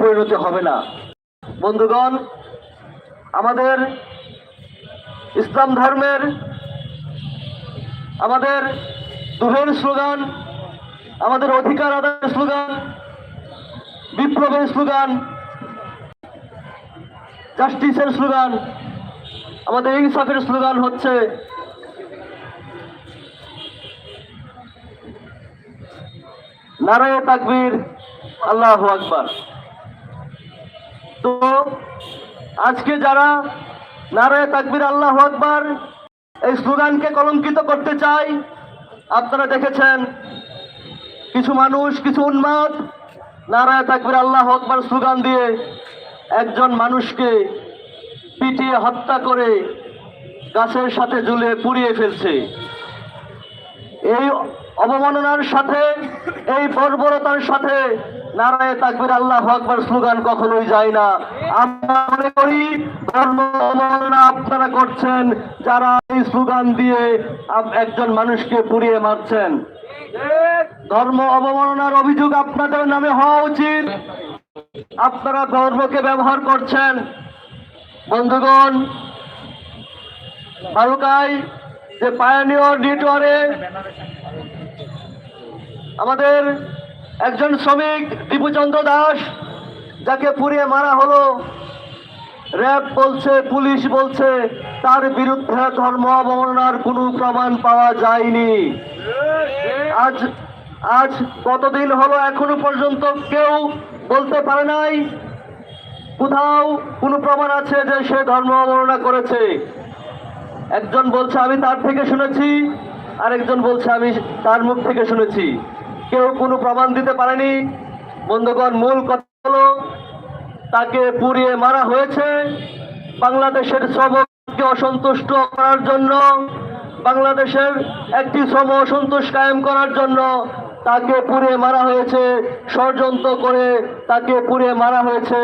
পরিণতি হবে না। বন্ধুগণ, আমাদের ইসলাম ধর্মের, আমাদের দুহের স্লোগান, আমাদের অধিকার আদায়ের স্লোগান, বিপ্লবের স্লোগান, জাস্টিসের স্লোগান, আমাদের ইনসাফের স্লোগান হচ্ছে নারায় তাকবীর, আল্লাহ আকবার। তো আজকে যারা নারায় তাকবির আল্লাহ আকবার এই স্লোগানকে কলঙ্কিত করতে চাই আপনারা দেখেছেন কিছু মানুষ, কিছু উন্মাদ নারায় তাকবীর আল্লাহ আকবার স্লোগান দিয়ে একজন মানুষকে পিটিয়ে হত্যা করে গাছের সাথে ঝুলে পুড়িয়ে ফেলছে। এই অবমাননার সাথে, এই বর্বরতার সাথে নারায় তাকবির আল্লাহ আকবর স্লোগান কখনোই যায় না। আমরা মনে করি ধর্ম অবমাননা আপনারা করছেন, যারা এই স্লোগান দিয়ে একজন মানুষকে পুড়িয়ে মারছেন। ধর্ম অবমাননার অভিযোগ আপনাদের নামে হওয়া উচিত। আপনারা ধর্মকে ব্যবহার করছেন। বন্ধুগণ বালুকায় যে পায়ানিয়র নেটওয়ার্কে আমাদের একজন শ্রমিক দীপুচন্দ্র দাস, যাকে পুড়িয়ে মারা হলো। র্যাব বলছে, পুলিশ বলছে, তার বিরুদ্ধে ধর্ম অবমাননার কোনো প্রমাণ পাওয়া যায়নি। আজ আজ কতদিন হলো এখনও পর্যন্ত কেউ বলতে পারে নাই। কোথাও কোনো প্রমাণ আছে যে সে ধর্ম অবমাননা করেছে। একজন বলছে, আমি তার থেকে শুনেছি, আরেকজন বলছে, আমি তার মুখ থেকে শুনেছি। কেউ কোনো প্রমাণ দিতে পারেনি। বন্ধুগণ, মূল কথা হলো, তাকে পুড়িয়ে মারা হয়েছে। বাংলাদেশের শ্রমকে অসন্তুষ্ট করার জন্য, বাংলাদেশের একটি শ্রম অসন্তোষ কায়েম করার জন্য তাকে পুড়িয়ে মারা হয়েছে। ষড়যন্ত্র করে তাকে পুড়িয়ে মারা হয়েছে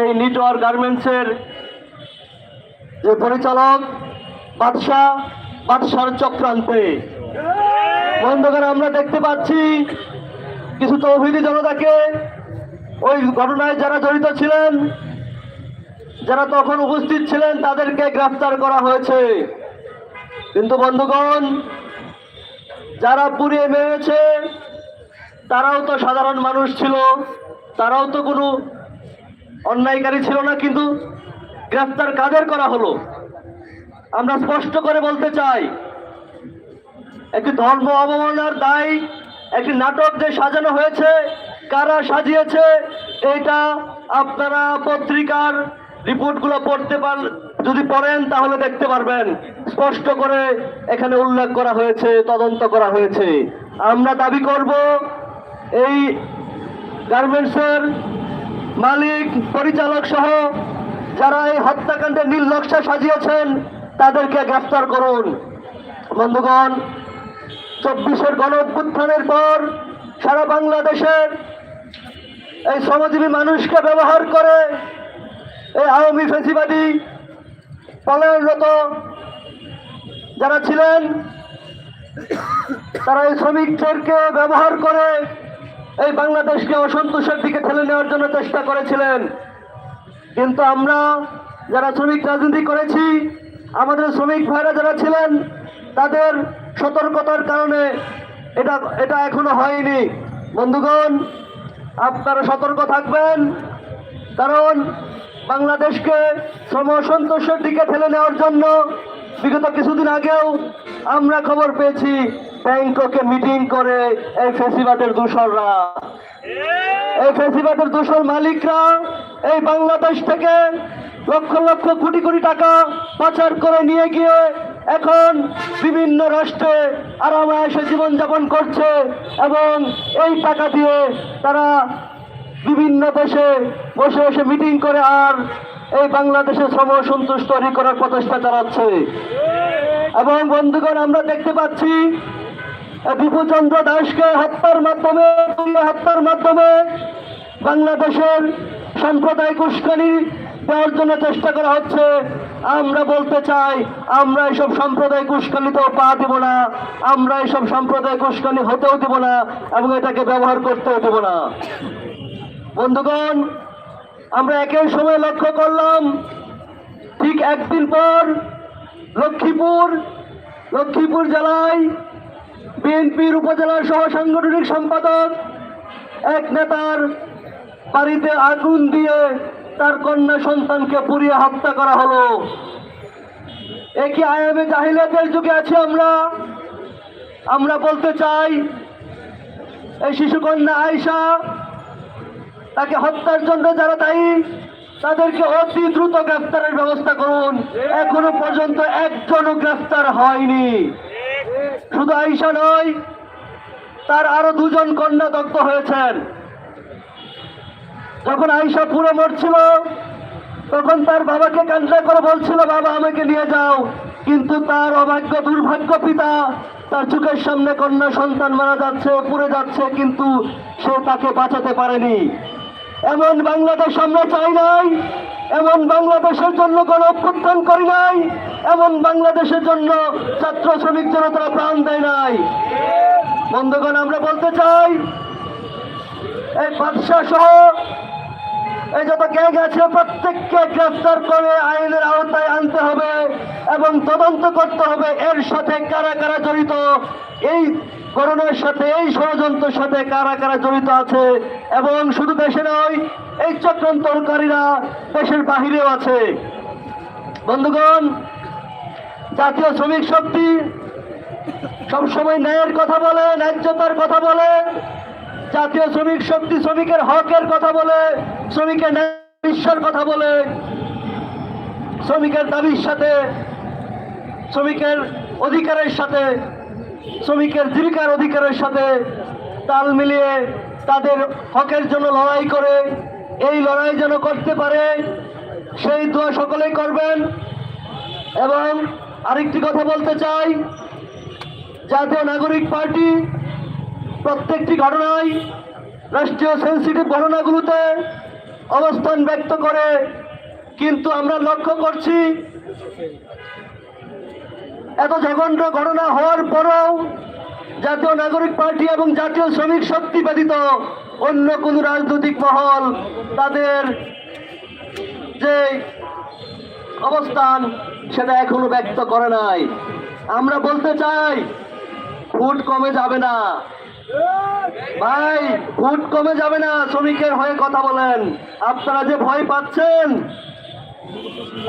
এই নিটওয়ার গার্মেন্টসের যে পরিচালক, বাদশাহ, বাদশার চক্রান্তে। বন্ধুগণ, আমরা দেখতে পাচ্ছি কিছু তৌহিদি জনতাকে ওই ঘটনায় যারা জড়িত ছিলেন, যারা তখন উপস্থিত ছিলেন, তাদেরকে গ্রেফতার করা হয়েছে। কিন্তু বন্ধুগণ, যারা পুড়িয়ে মেরেছে, তারাও তো সাধারণ মানুষ ছিল, তারাও তো কোনো অন্যায়কারী ছিল না, কিন্তু গ্রেফতার কাদের করা হলো? আমরা স্পষ্ট করে বলতে চাই একটি ধর্ম অবমাননার দায়, একটি নাটক যে সাজানো হয়েছে, কারা সাজিয়েছে এটা আপনারা পত্রিকার রিপোর্টগুলো পড়তে পার, যদি পড়েন তাহলে দেখতে পারবেন। স্পষ্ট করে এখানে উল্লেখ করা হয়েছে, তদন্ত করা হয়েছে। আমরা দাবি করব, এই গার্মেন্টসের মালিক, পরিচালক সহ যারা এই হত্যাকাণ্ডের নীল নকশা সাজিয়েছেন, তাদেরকে গ্রেফতার করুন। বন্ধুগণ চব্বিশের গণ অভ্যুত্থানের পর সারা বাংলাদেশের এই শ্রমজীবী মানুষকে ব্যবহার করে এই আওয়ামী ফেসিবাদী পলায়নরত যারা ছিলেন, তারা এই শ্রমিকদেরকে ব্যবহার করে এই বাংলাদেশকে অসন্তোষের দিকে ঠেলে নেওয়ার জন্য চেষ্টা করেছিলেন। কিন্তু আমরা যারা শ্রমিক রাজনীতি করেছি, আমাদের শ্রমিক ভাইরা যারা ছিলেন, তাদের সতর্কতার কারণে এটা এটা এখনও হয়নি। বন্ধুগণ, আপনারা সতর্ক থাকবেন, কারণ বাংলাদেশকে শ্রম অসন্তোষের দিকে ঠেলে নেওয়ার জন্য বিগত কিছুদিন আগেও আমরা খবর পেয়েছি, ব্যাংককে মিটিং করে এই ফেসিবাদের দূষররা এই ফেসিবাদের দূষণ মালিকরা এই বাংলাদেশ থেকে লক্ষ লক্ষ কোটি কোটি টাকা পাচার করে নিয়ে গিয়ে এখন বিভিন্ন রাষ্ট্রে আরামায়াসে জীবনযাপন করছে এবং এই টাকা দিয়ে তারা বিভিন্ন দেশে বসে বসে মিটিং করে আর এই বাংলাদেশের শ্রম সন্তুষ্ট তৈরি করার প্রচেষ্টা চালাচ্ছে। এবং বন্ধুগণ, আমরা দেখতে পাচ্ছি বিপুচন্দ্র দাসকে হত্যার মাধ্যমে হত্যার মাধ্যমে বাংলাদেশের সাম্প্রদায়িক উস্কানি দেওয়ার জন্য চেষ্টা করা হচ্ছে। আমরা বলতে চাই, আমরা এসব সাম্প্রদায়িক উস্কানিতেও পা দেব না। আমরা এসব সাম্প্রদায়িক উস্কানি হতেও দেব না এবং এটাকে ব্যবহার করতেও দেব না। বন্ধুগণ, আমরা একই সময় লক্ষ্য করলাম, ঠিক একদিন পর লক্ষ্মীপুর লক্ষ্মীপুর জেলায় বিএনপির উপজেলা সহ সাংগঠনিক সম্পাদক এক নেতার বাড়িতে আগুন দিয়ে তার কন্যা সন্তানকে পুড়িয়ে হত্যা করা হলো। একই আয়ামে জাহিলাতের যুগে আছি আমরা। আমরা বলতে চাই, এই শিশুকন্যা আয়সা তাকে হত্যার জন্য যারা দায়ী, তাদেরকে অতি দ্রুত গ্রেফতারের ব্যবস্থা করুন। এখনও পর্যন্ত একজনও গ্রেফতার হয়নি। শুধু আয়সা নয়, তার আরও দুজন কন্যা দগ্ধ হয়েছেন। যখন আয়সা পুরো মরছিল, তখন তার বাবাকে কান্না করে বলছিল, বাবা, আমাকে নিয়ে যাও। কিন্তু তার অভাগ্য দুর্ভাগ্য পিতা, তার চোখের সামনে কন্যা সন্তান মারা যাচ্ছে পুড়ে যাচ্ছে, কিন্তু সে তাকে বাঁচাতে পারেনি। এমন বাংলাদেশ আমরা চাই নাই, এমন বাংলাদেশের জন্য গণ অভ্যুত্থান করি নাই, এমন বাংলাদেশের জন্য ছাত্র শ্রমিক জনতা প্রাণ দেয় নাই। বন্ধুগণ, আমরা বলতে চাই এই বাদশাহ সহ এই যত গ্যাং আছে, প্রত্যেককে গ্রেফতার করে আইনের আওতায় আনতে হবে এবং তদন্ত করতে হবে। এর সাথে কারা কারা জড়িত? এই করোনার সাথে, এই ষড়যন্ত্রের সাথে কারা কারা জড়িত আছে? এবং শুধু দেশে নয়, এই চক্রান্তকারীরা দেশের বাহিরেও আছে। বন্ধুগণ, জাতীয় শ্রমিক শক্তি সবসময় ন্যায়ের কথা বলে, ন্যায্যতার কথা বলে। জাতীয় শ্রমিক শক্তি শ্রমিকের হকের কথা বলে, শ্রমিকের ন্যায় বিশ্বের কথা বলে, শ্রমিকের দাবির সাথে, শ্রমিকের অধিকারের সাথে, শ্রমিকের জীবিকার অধিকারের সাথে তাল মিলিয়ে তাদের হকের জন্য লড়াই করে, এই লড়াই যেন করতে পারে, সেই দোয়া সকলেই করবেন। এবং আরেকটি কথা বলতে চাই, জাতীয় নাগরিক পার্টি প্রত্যেকটি ঘটনায় রাষ্ট্রীয় সেন্সিটিভ ঘটনাগুলোতে অবস্থান ব্যক্ত করে। কিন্তু আমরা লক্ষ্য করছি, এত জঘন্য ঘটনা হওয়ার পরেও জাতীয় নাগরিক পার্টি এবং জাতীয় শ্রমিক শক্তি ব্যতীত অন্য কোনো রাজনৈতিক মহল তাদের যে অবস্থান সেটা এখনও ব্যক্ত করে নাই। আমরা বলতে চাই ফুট কমে যাবে না। ভাই ফুট কমে যাবে না, শ্রমিকের হয়ে কথা বলেন। আপনারা যে ভয় পাচ্ছেন,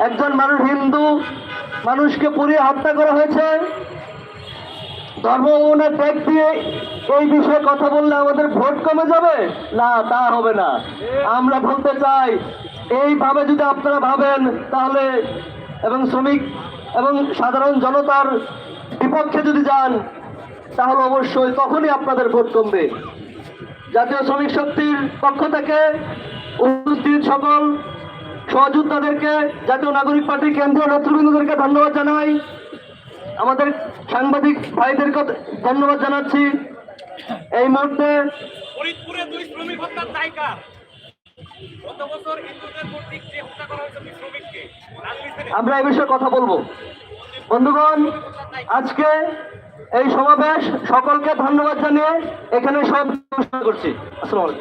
একজন মানুষ হিন্দু, মানুষকে পুড়িয়ে হত্যা করা হয়েছে। ধর্মভবনের ত্যাগ দিয়ে এই বিষয়ে কথা বললে আমাদের ভোট কমে যাবে? না, তা হবে না। আমরা বলতে চাই, এইভাবে যদি আপনারা ভাবেন, তাহলে এবং শ্রমিক এবং সাধারণ জনতার বিপক্ষে যদি যান তাহলে অবশ্যই তখনই আপনাদের ভোট কমবে। জাতীয় শ্রমিক শক্তির পক্ষ থেকে উপস্থিত সকল সহযোদ্ধাদেরকে জাতীয় নাগরিক পার্টির কেন্দ্রীয় নেতৃবৃন্দদেরকে ধন্যবাদ জানাই। আমাদের সাংবাদিক ভাইদেরকে ধন্যবাদ জানাচ্ছি। এই মুহূর্তে ফরিদপুরে দুই শ্রমিক হত্যার গত বছর হিন্দুদের কর্তৃক যে হত্যা করা হয়েছে শ্রমিককে। আমরা এই বিষয়ে কথা বলব। বন্ধুগণ আজকে এই সমাবেশ সকলকে ধন্যবাদ জানিয়ে এখানে সব ঘোষণা করছি। আসসালামু